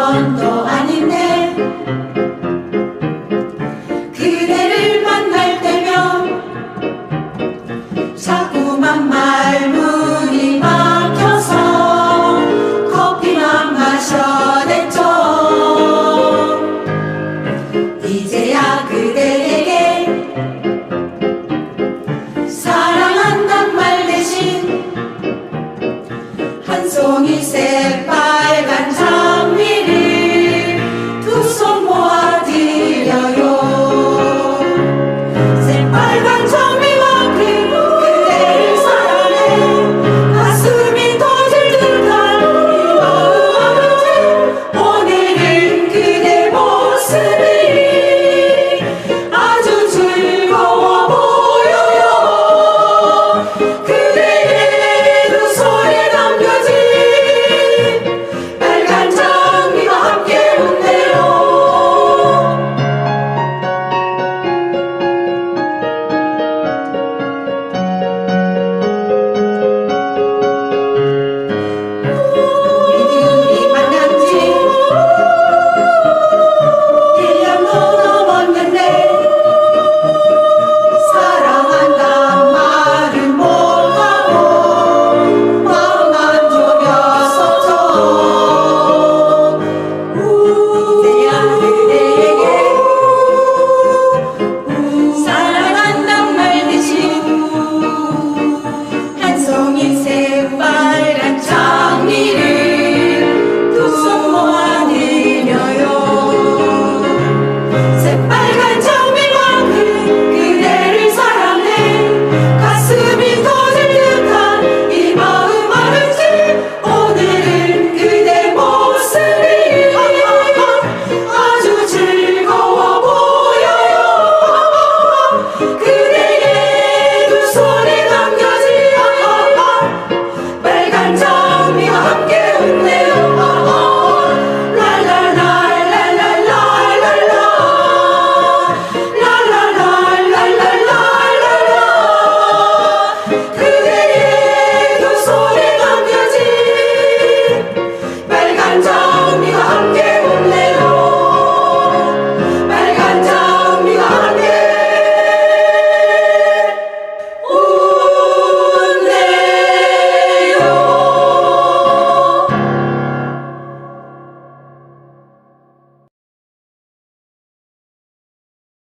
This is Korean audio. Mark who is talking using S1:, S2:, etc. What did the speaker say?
S1: 번도 아닌데. 그대를 만날 때면 자꾸만 말문이 막혀서 커피만 마셔댔죠. 이제야 그대에게 사랑한단 말 대신 한 송이 새